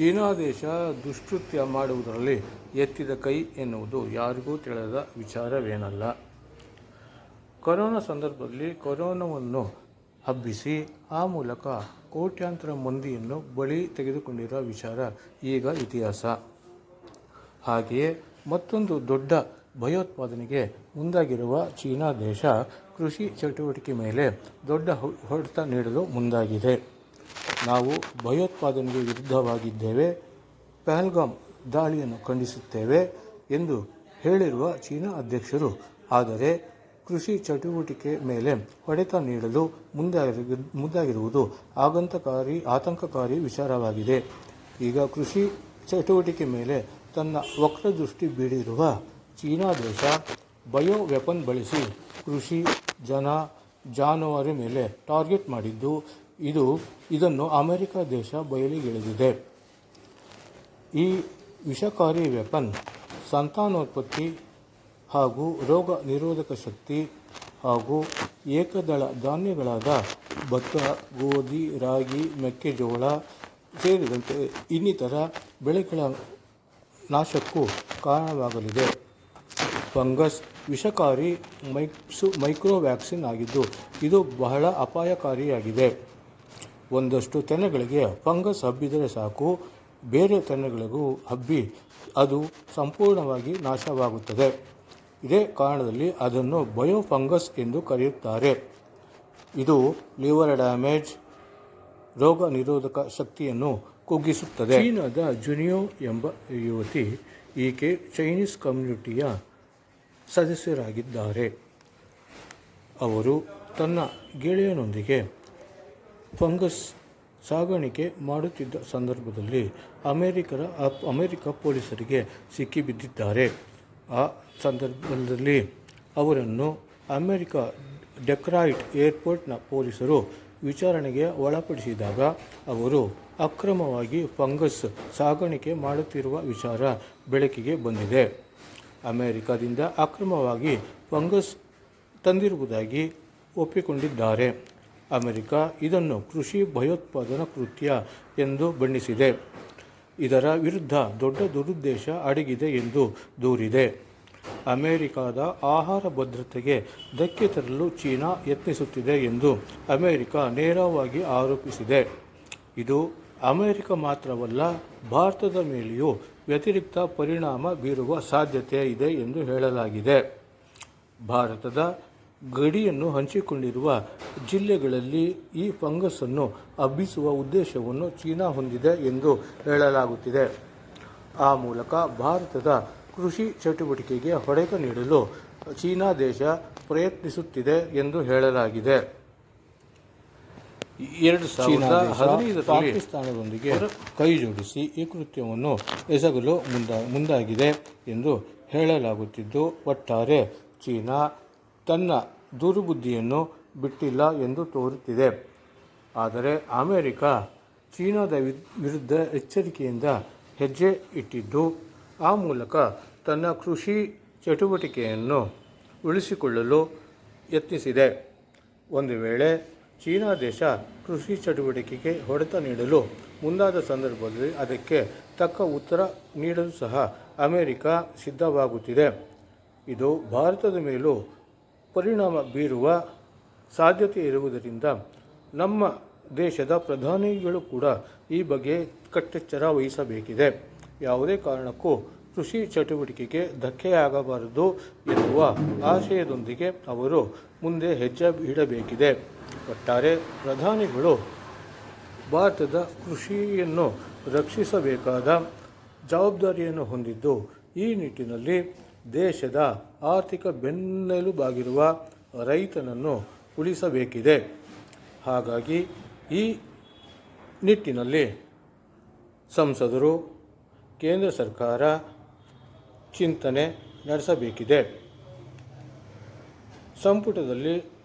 China ದೇಶ ದುಷ್ಕೃತ್ಯ ಮಾಡುವುದರಲ್ಲಿ ಎತ್ತಿದ ಕೈ ಎನ್ನುವುದು ಯಾರಿಗೂ ತಿಳಿದ ವಿಚಾರವೇನಲ್ಲ. ಕೊರೋನಾ ಸಂದರ್ಭದಲ್ಲಿ ಕೊರೋನಾವನ್ನು ಹಬ್ಬಿಸಿ ಆ ಮೂಲಕ ಕೋಟ್ಯಾಂತರ ಮಂದಿಯನ್ನು ಬಳಿ ತೆಗೆದುಕೊಂಡಿರುವ ವಿಚಾರ ಈಗ ಇತಿಹಾಸ. ಹಾಗೆಯೇ ಮತ್ತೊಂದು ದೊಡ್ಡ ಭಯೋತ್ಪಾದನೆಗೆ ಮುಂದಾಗಿರುವ ಚೀನಾ ದೇಶ ಕೃಷಿ ಚಟುವಟಿಕೆ ಮೇಲೆ ದೊಡ್ಡ ಹೊಡೆತ ನೀಡಲು ಮುಂದಾಗಿದೆ. ನಾವು ಭಯೋತ್ಪಾದನೆಗೆ ವಿರುದ್ಧವಾಗಿದ್ದೇವೆ ಪ್ಯಾಲ್ಗಾಮ್ ದಾಳಿಯನ್ನು ಖಂಡಿಸುತ್ತೇವೆ ಎಂದು ಹೇಳಿರುವ ಚೀನಾ ಅಧ್ಯಕ್ಷರು. ಆದರೆ ಕೃಷಿ ಚಟುವಟಿಕೆ ಮೇಲೆ ಹೊಡೆತ ನೀಡಲು ಮುಂದಾಗಿ ಮುಂದಾಗಿರುವುದು ಆಗಂತಕಾರಿ, ಆತಂಕಕಾರಿ ವಿಚಾರವಾಗಿದೆ. ಈಗ ಕೃಷಿ ಚಟುವಟಿಕೆ ಮೇಲೆ ತನ್ನ ವಕ್ರದೃಷ್ಟಿ ಬೀಳಿರುವ ಚೀನಾ ದೇಶ ಬಯೋ ವೆಪನ್ ಬಳಸಿ ಕೃಷಿ ಜನ ಜಾನುವಾರು ಮೇಲೆ ಟಾರ್ಗೆಟ್ ಮಾಡಿದ್ದು ಇದು, ಇದನ್ನು ಅಮೆರಿಕ ದೇಶ ಬಯಲಿಗೆಳೆದಿದೆ. ಈ ವಿಷಕಾರಿ ವೆಪನ್ ಸಂತಾನೋತ್ಪತ್ತಿ ಹಾಗೂ ರೋಗ ನಿರೋಧಕ ಶಕ್ತಿ ಹಾಗೂ ಏಕದಳ ಧಾನ್ಯಗಳಾದ ಭತ್ತ, ಗೋಧಿ, ರಾಗಿ, ಮೆಕ್ಕೆಜೋಳ ಸೇರಿದಂತೆ ಇನ್ನಿತರ ಬೆಳೆಗಳ ನಾಶಕ್ಕೂ ಕಾರಣವಾಗಲಿದೆ. ಫಂಗಸ್ ವಿಷಕಾರಿ ಮೈಕ್ಸು ವ್ಯಾಕ್ಸಿನ್ ಆಗಿದ್ದು, ಇದು ಬಹಳ ಅಪಾಯಕಾರಿಯಾಗಿದೆ. ಒಂದಷ್ಟು ತೆನೆಗಳಿಗೆ ಫಂಗಸ್ ಹಬ್ಬಿದರೆ ಸಾಕು, ಬೇರೆ ತೆನೆಗಳಿಗೂ ಹಬ್ಬಿ ಅದು ಸಂಪೂರ್ಣವಾಗಿ ನಾಶವಾಗುತ್ತದೆ. ಇದೇ ಕಾರಣದಲ್ಲಿ ಅದನ್ನು ಬಯೋ ಫಂಗಸ್ ಎಂದು ಕರೆಯುತ್ತಾರೆ. ಇದು ಲಿವರ್ ಡ್ಯಾಮೇಜ್, ರೋಗ ನಿರೋಧಕ ಶಕ್ತಿಯನ್ನು ಕುಗ್ಗಿಸುತ್ತದೆ. ಚೀನಾದ ಜುನಿಯೋ ಎಂಬ ಯುವತಿ ಈಕೆ ಚೈನೀಸ್ ಕಮ್ಯುನಿಟಿಯ ಸದಸ್ಯರಾಗಿದ್ದಾರೆ. ಅವರು ತನ್ನ ಗೆಳೆಯನೊಂದಿಗೆ ಫಂಗಸ್ ಸಾಗಾಣಿಕೆ ಮಾಡುತ್ತಿದ್ದ ಸಂದರ್ಭದಲ್ಲಿ ಅಮೆರಿಕರ ಅಮೆರಿಕ ಪೊಲೀಸರಿಗೆ ಸಿಕ್ಕಿಬಿದ್ದಿದ್ದಾರೆ ಆ ಸಂದರ್ಭದಲ್ಲಿ ಅವರನ್ನು ಅಮೆರಿಕ ಡೆಕ್ರಾಯ್ಟ್ ಏರ್ಪೋರ್ಟ್ನ ಪೊಲೀಸರು ವಿಚಾರಣೆಗೆ ಒಳಪಡಿಸಿದಾಗ ಅವರು ಅಕ್ರಮವಾಗಿ ಫಂಗಸ್ ಸಾಗಾಣಿಕೆ ಮಾಡುತ್ತಿರುವ ವಿಚಾರ ಬೆಳಕಿಗೆ ಬಂದಿದೆ. ಅಮೆರಿಕದಿಂದ ಅಕ್ರಮವಾಗಿ ಫಂಗಸ್ ತಂದಿರುವುದಾಗಿ ಒಪ್ಪಿಕೊಂಡಿದ್ದಾರೆ. ಅಮೆರಿಕ ಇದನ್ನು ಕೃಷಿ ಭಯೋತ್ಪಾದನಾ ಕೃತ್ಯ ಎಂದು ಬಣ್ಣಿಸಿದೆ. ಇದರ ವಿರುದ್ಧ ದೊಡ್ಡ ದುರುದ್ದೇಶ ಅಡಗಿದೆ ಎಂದು ದೂರಿದೆ. ಅಮೆರಿಕದ ಆಹಾರ ಭದ್ರತೆಗೆ ಧಕ್ಕೆ ತರಲು ಚೀನಾ ಯತ್ನಿಸುತ್ತಿದೆ ಎಂದು ಅಮೆರಿಕ ನೇರವಾಗಿ ಆರೋಪಿಸಿದೆ. ಇದು ಅಮೆರಿಕ ಮಾತ್ರವಲ್ಲ, ಭಾರತದ ಮೇಲೆಯೂ ವ್ಯತಿರಿಕ್ತ ಪರಿಣಾಮ ಬೀರುವ ಸಾಧ್ಯತೆ ಇದೆ ಎಂದು ಹೇಳಲಾಗಿದೆ. ಭಾರತದ ಗಡಿಯನ್ನು ಹಂಚಿಕೊಂಡಿರುವ ಜಿಲ್ಲೆಗಳಲ್ಲಿ ಈ ಫಂಗಸ್ಸನ್ನು ಹಬ್ಬಿಸುವ ಉದ್ದೇಶವನ್ನು ಚೀನಾ ಹೊಂದಿದೆ ಎಂದು ಹೇಳಲಾಗುತ್ತಿದೆ. ಆ ಮೂಲಕ ಭಾರತದ ಕೃಷಿ ಚಟುವಟಿಕೆಗೆ ಹೊಡೆತ ನೀಡಲು ಚೀನಾ ದೇಶ ಪ್ರಯತ್ನಿಸುತ್ತಿದೆ ಎಂದು ಹೇಳಲಾಗಿದೆ. ಎರಡು ಸಾವಿರದ ಹದಿನೈದರಲ್ಲಿ ಪಾಕಿಸ್ತಾನದೊಂದಿಗೆ ಕೈ ಜೋಡಿಸಿ ಈ ಕೃತ್ಯವನ್ನು ಎಸಗಲು ಮುಂದಾ ಮುಂದಾಗಿದೆ ಎಂದು ಹೇಳಲಾಗುತ್ತಿದ್ದು ಒಟ್ಟಾರೆ ಚೀನಾ ತನ್ನ ದುರ್ಬುದ್ಧಿಯನ್ನು ಬಿಟ್ಟಿಲ್ಲ ಎಂದು ತೋರುತ್ತಿದೆ. ಆದರೆ ಅಮೆರಿಕ ಚೀನಾದ ವಿರುದ್ಧ ಎಚ್ಚರಿಕೆಯಿಂದ ಹೆಜ್ಜೆ ಇಟ್ಟಿದ್ದು, ಆ ಮೂಲಕ ತನ್ನ ಕೃಷಿ ಚಟುವಟಿಕೆಯನ್ನು ಉಳಿಸಿಕೊಳ್ಳಲು ಯತ್ನಿಸಿದೆ. ಒಂದು ವೇಳೆ ಚೀನಾ ದೇಶ ಕೃಷಿ ಚಟುವಟಿಕೆಗೆ ಹೊಡೆತ ನೀಡಲು ಮುಂದಾದ ಸಂದರ್ಭದಲ್ಲಿ ಅದಕ್ಕೆ ತಕ್ಕ ಉತ್ತರ ನೀಡಲು ಸಹ ಅಮೆರಿಕ ಸಿದ್ಧವಾಗುತ್ತಿದೆ. ಇದು ಭಾರತದ ಮೇಲೂ ಪರಿಣಾಮ ಬೀರುವ ಸಾಧ್ಯತೆ ಇರುವುದರಿಂದ ನಮ್ಮ ದೇಶದ ಪ್ರಧಾನಿಗಳು ಕೂಡ ಈ ಬಗ್ಗೆ ಕಟ್ಟೆಚ್ಚರ ವಹಿಸಬೇಕಿದೆ. ಯಾವುದೇ ಕಾರಣಕ್ಕೂ ಕೃಷಿ ಚಟುವಟಿಕೆಗೆ ಧಕ್ಕೆಯಾಗಬಾರದು ಎನ್ನುವ ಆಶಯದೊಂದಿಗೆ ಅವರು ಮುಂದೆ ಹೆಜ್ಜೆ ಇಡಬೇಕಿದೆ. ಒಟ್ಟಾರೆ ಪ್ರಧಾನಿಗಳು ಭಾರತದ ಕೃಷಿಯನ್ನು ರಕ್ಷಿಸಬೇಕಾದ ಜವಾಬ್ದಾರಿಯನ್ನು ಹೊಂದಿದ್ದು ಈ ನಿಟ್ಟಿನಲ್ಲಿ ದೇಶದ ಆರ್ಥಿಕ ಬೆನ್ನೆಲುಬಾಗಿರುವ ರೈತನನ್ನು ಉಳಿಸಬೇಕಿದೆ. ಹಾಗಾಗಿ ಈ ನಿಟ್ಟಿನಲ್ಲಿ ಸಂಸದರು ಕೇಂದ್ರ ಸರ್ಕಾರ ಚಿಂತನೆ ನಡೆಸಬೇಕಿದೆ. ಸಂಪುಟದಲ್ಲಿ